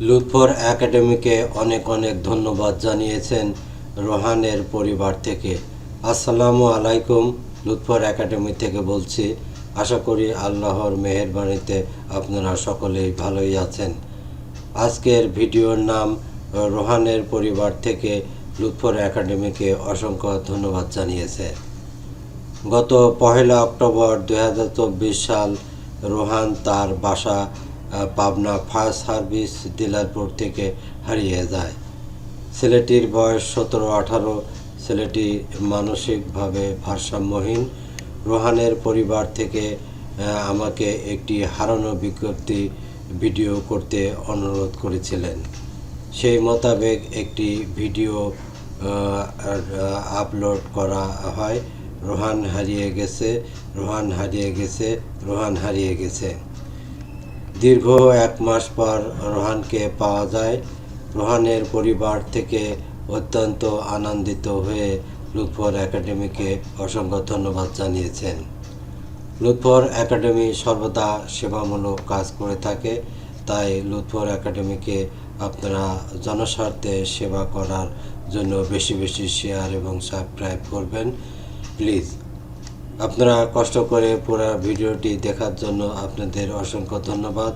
লুৎফর একাডেমিকে অনেক অনেক ধন্যবাদ জানিয়েছেন রোহানের পরিবার থেকে। আসসালামু আলাইকুম, লুৎফর একাডেমি থেকে বলছি, আশা করি আল্লাহর মেহেরবানিতে আপনারা সকলেই ভালোই আছেন। আজকের ভিডিওর নাম, রোহানের পরিবার থেকে লুৎফর একাডেমিকে অসংখ্য ধন্যবাদ জানিয়েছে। গত পহেলা অক্টোবর দু হাজার চব্বিশ সাল রোহান তার বাসা পাবনা ফায়ার সার্ভিস দিলারপুর থেকে হারিয়ে যায়। ছেলেটির বয়স সতেরো, আঠারো। ছেলেটি মানসিকভাবে ভারসাম্যহীন। রোহানের পরিবার থেকে আমাকে একটি হারানো বিজ্ঞপ্তি ভিডিও করতে অনুরোধ করেছিলেন। সেই মোতাবেক একটি ভিডিও আপলোড করা হয়। রোহান হারিয়ে গেছে, রোহান হারিয়ে গেছে, রোহান হারিয়ে গেছে। দীর্ঘ এক মাস পর রোহানকে পাওয়া যায়। রোহানের পরিবার থেকে অত্যন্ত আনন্দিত হয়ে লুৎফর একাডেমিকে অসংখ্য ধন্যবাদ জানিয়েছেন। লুৎফর একাডেমি সর্বদা সেবামূলক কাজ করে থাকে, তাই লুৎফর একাডেমিকে আপনারা জনস্বার্থে সেবা করার জন্য বেশি বেশি শেয়ার এবং সাবস্ক্রাইব করবেন। প্লিজ। আপনারা কষ্ট করে পুরো ভিডিওটি দেখার জন্য আপনাদের অসংখ্য ধন্যবাদ।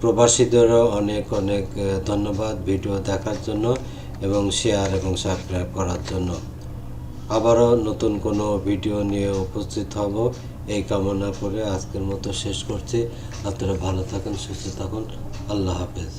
প্রবাসীদেরও অনেক অনেক ধন্যবাদ ভিডিও দেখার জন্য এবং শেয়ার এবং সাবস্ক্রাইব করার জন্য। আবারও নতুন কোনো ভিডিও নিয়ে উপস্থিত হব। এই কামনা করে আজকের মতো শেষ করছি। আপনারা ভালো থাকুন, সুস্থ থাকুন। আল্লাহ হাফেজ।